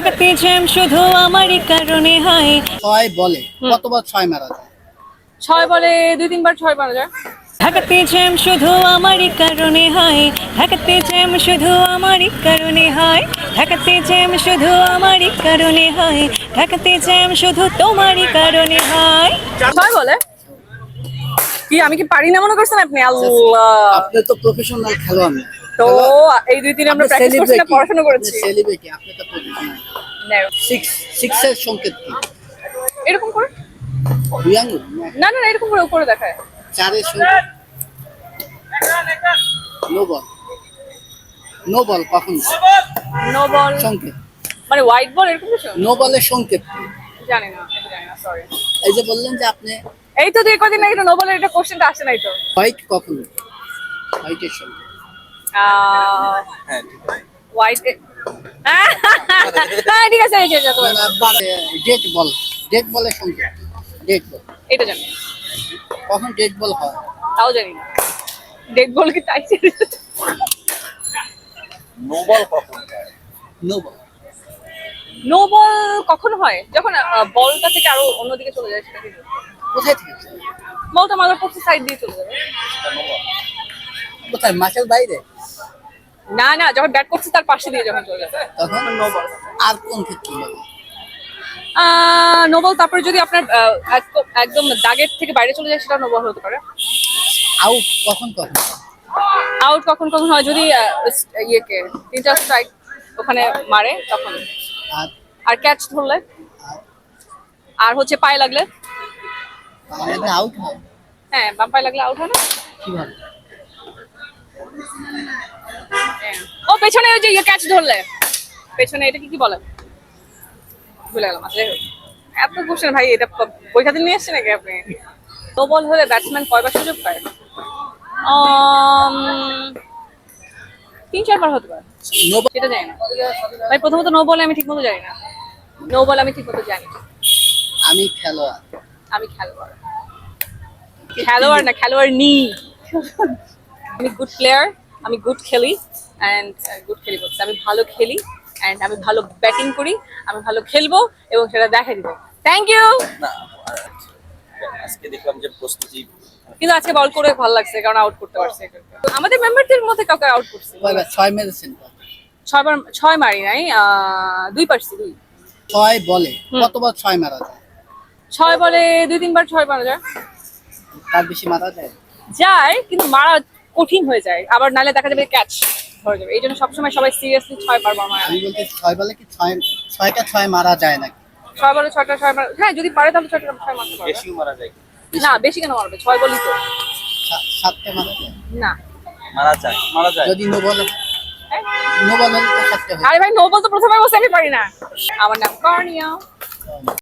Jam শুধু আমারই কারণে হয়। ছয় বলে কতবার ছয় মারা যায়? ছয় বলে দুই তিনবার ছয় মারা যায়। ঢাকাতে জ্যাম শুধু আমারই কারণে হয়। ঢাকাতে জ্যাম শুধু আমারই কারণে হয়। ঢাকাতে জ্যাম শুধু আমারই কারণে হয়। ঢাকাতে জ্যাম শুধু তোমারই কারণে হয়। ছয় বলে? কি আমি কি পারি না মনে করছেন আপনি? আল্লাহ। আপনি তো প্রফেশনাল খেলোয়াড় তো এই দুই দিন আমরা প্র্যাকটিস করছি না পড়াশোনা করেছি। সেলিব্রিটি আপনি তো প্রফেশনাল সিক্স সিক্সের সংকেত কি? এরকম করে? দুই আঙ্গুল না, না এরকম করে উপরে দেখায়। চারের সংকেত? নো বল নো বল কখন? নো বল সংকেত। মানে হোয়াইট বল এরকম কিছু? নো বলের সংকেত জানি না জানি না সরি এই যে বললেন যে আপনি এই তো দুই কদিন আগে নো বলের এটা কোশ্চেনটা আসে নাই তো। হোয়াইট কখন? হোয়াইটের সংকেত। হোয়াইট হ্যাঁ ঠিক আছে এই যে যত ডেট বল ডেট বলের সংকেত ডেট বল। এটা জানি। কখন ডেট বল হয়? তাও জানি না। ডেক বল কি তাই নোবল কখন নো বল নো বল কখন হয়? যখন আহ, বলটা থেকে আরও অন্যদিকে চলে যায় সেটা কিন্তু কোথায় থেকে বলটা মাদার পক্ষে সাইড দিয়ে চলে যাবে। কোথায়? মাঠের বাইরে? না না যখন ব্যাট করছে তার পাশে দিয়ে যখন চলে যাবে তখন আর কোন ক্ষেত্রে তারপরে যদি আপনার একদম দাগের থেকে বাইরে চলে যায় সেটা নো বল হতে পারে। আউট কখন কখন? আউট কখন কখন হয়? যদি ইয়েকে তিনটা স্ট্রাইক ওখানে মারে তখন। আর? ক্যাচ ধরলে? আর? হচ্ছে পায়ে লাগলে? আউট হয়? হ্যাঁ বাম পায়ে লাগলে আউট হয় না? কীভাবে। ও পেছনে ওই যে ইয়ে ক্যাচ ধরলে। পেছনে এটা কি কি বলে? ভুলে গেলাম আচ্ছা, এত কোশ্চেন ভাই এটা দিন নিয়ে এসছে নাকি আপনি? নো বল হলে ব্যাটসম্যান কয়বার সুযোগ পায়? তিন চারবার হতে পারে। নো বল সেটা জানি না। ভাই প্রথমত নো বলে আমি ঠিক মতো জানি না। নো বল আমি ঠিক মতো জানি আমি খেলোয়াড়। আমি খেলোয়াড়। খেলোয়াড় না খেলোয়াড় নি আমি গুড প্লেয়ার আমি গুড খেলি। অ্যান্ড গুড খেলি বলছি। আমি ভালো খেলি অ্যান্ড আমি ভালো ব্যাটিং করি আমি ভালো খেলব এবং সেটা দেখা দিব থ্যাংক ইউ আজকে দেখলাম যে প্রস্তুতি কিন্তু আজকে বল করে ভালো লাগছে কারণ আউট করতে পারছে। আমাদের মেম্বারদের মধ্যে কাউকে আউট করছে। ছয় মেরেছেন ছয়বার ছয় মারি নাই আহ, দুই পারছি দুই। ছয় বলে কতবার ছয় মারা যায়? ছয় বলে দুই তিনবার ছয় মারা যায়। তার বেশি মারা যায়? যায় কিন্তু মারা কঠিন হয়ে যায়। আবার নালে দেখা যাবে ক্যাচ ধরে যাবে। এই জন্য সবসময় সবাই সিরিয়াসলি ছয় বারবার মারা। আমি বলতে ছয় বলে কি ছয় ছয়টা ছয় মারা যায় নাকি? ছয় বলে ছয়টা ছয় মারা হ্যাঁ যদি পারে তাহলে ছয়টা ছয় মারতে পারবে। বেশিও মারা যায়। না বেশি কেন মারবে? ছয় বলই তো। সাতটা মারা যায়? না। মারা যায় মারা যায়। যদি নো বলে হ্যাঁ? নো বল সাতটা আরে ভাই নো বল তো প্রথমে বলছে আমি পারি না। আমার নাম কর্নিয়া।